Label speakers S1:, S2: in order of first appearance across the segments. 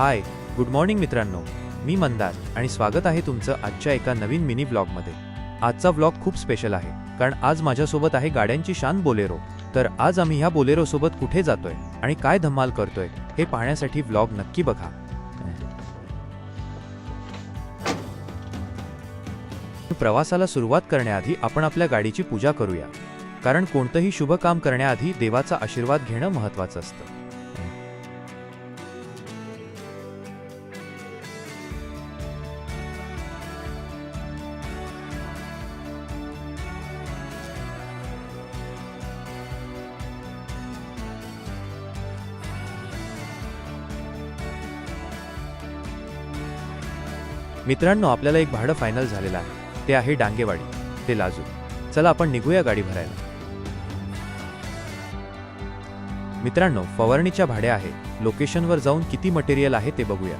S1: Hi good morning मित्रांनो. मी मंदार आणि स्वागत आहे तुमचं आजच्या एका नवीन मिनी ब्लॉगमध्ये आजचा व्लॉग खूप स्पेशल आहे कारण आज माझ्यासोबत आहे गाड्यांची शान बोलेरो. तर आज आम्ही ह्या बोलेरोसोबत कुठे जातोय आणि काय धमाल करतोय हे पाहण्यासाठी व्लॉग नक्की बघा. प्रवासाला सुरुवात करण्याआधी आपण आपल्या गाडीची पूजा करूया. कारण कोणतंही शुभ काम करण्याआधी देवाचा आशीर्वाद घेणं महत्वाचं असतं. मित्रांनो आपल्याला एक भाडं फायनल झालेलं आहे. ते आहे डांगेवाडी. ते लाजू. चला आपण निघूया गाडी भरायला. मित्रांनो फवारणीच्या भाड्या आहे लोकेशनवर जाऊन किती मटेरियल आहे ते बघूया.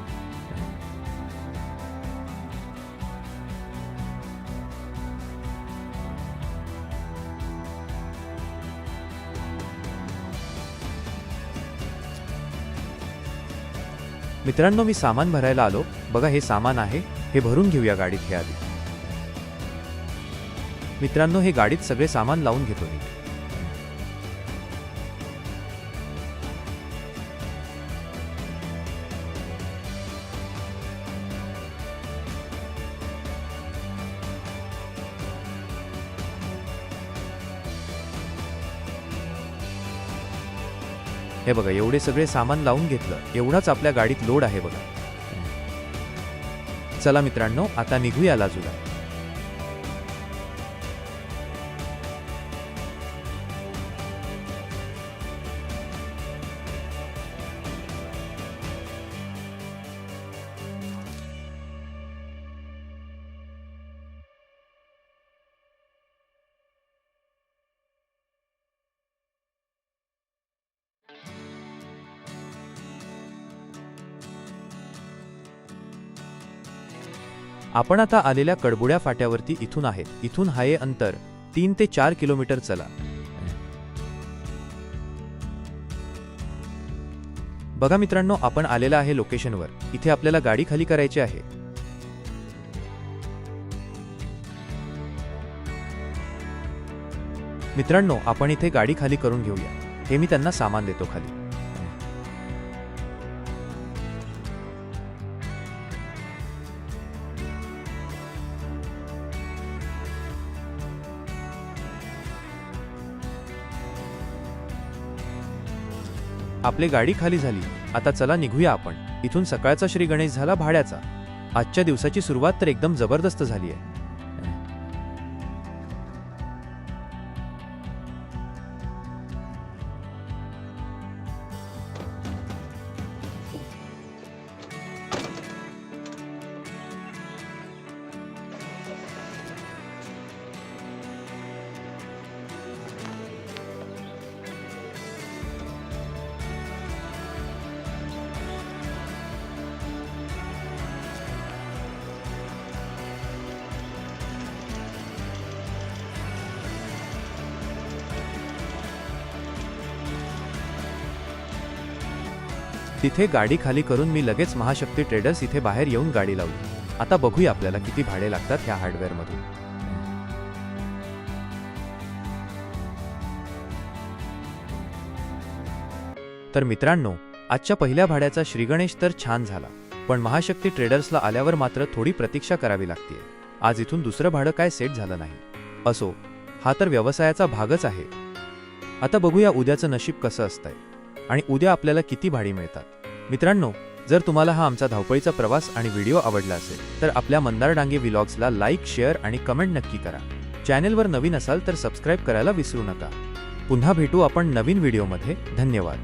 S1: मित्रांनो मी सामान भरायला आलो. बघा हे सामान आहे. हे भरून घेऊया गाडीत हे आधी. मित्रांनो हे गाडीत सगळे सामान लावून घेतो मी. हे बघा एवढे सगळे सामान लावून घेतलं. एवढाच आपल्या गाडीत लोड आहे बघा. चला मित्रांनो आता निघूया लाजूला. आपण आता आलेल्या कडबुड्या फाट्यावरती इथून आहेत. इथून हाये अंतर. तीन ते चार किलोमीटर चला. बघा मित्रांनो आपण आलेला आहे लोकेशनवर. इथे आपल्याला गाडी खाली करायची आहे. मित्रांनो आपण इथे गाडी खाली करून घेऊया. हे मी त्यांना सामान देतो खाली. आपली गाडी खाली झाली. आता चला निघूया आपण. इथून सकाळचा श्री गणेश झाला भाड्याचा. आजच्या दिवसाची सुरुवात तर एकदम जबरदस्त झाली आहे. तिथे गाडी खाली करून मी लगेच महाशक्ती ट्रेडर्स इथे बाहेर येऊन गाडी लावली. आता बघूया आपल्याला किती भाडे लागतात ह्या हार्डवेअरमधून तर मित्रांनो आजच्या पहिल्या भाड्याचा श्रीगणेश तर छान झाला पण महाशक्ती ट्रेडर्सला आल्यावर मात्र थोडी प्रतीक्षा करावी लागते. आज इथून दुसरं भाडं काय सेट झालं नाही. असो हा तर व्यवसायाचा भागच आहे. आता बघूया उद्याचं नशीब कसं असतंय. आणि उद्या आपल्याला किती भाडी मिळतात? मित्रांनो जर तुम्हाला हा आमचा धावपळीचा प्रवास आणि व्हिडिओ आवडला असेल तर आपल्या मंदार डांगे व्लॉग्सला लाईक शेअर आणि कमेंट नक्की करा. चॅनेलवर नवीन असाल तर सबस्क्राईब करायला विसरू नका. पुन्हा भेटू आपण नवीन व्हिडिओमध्ये. धन्यवाद.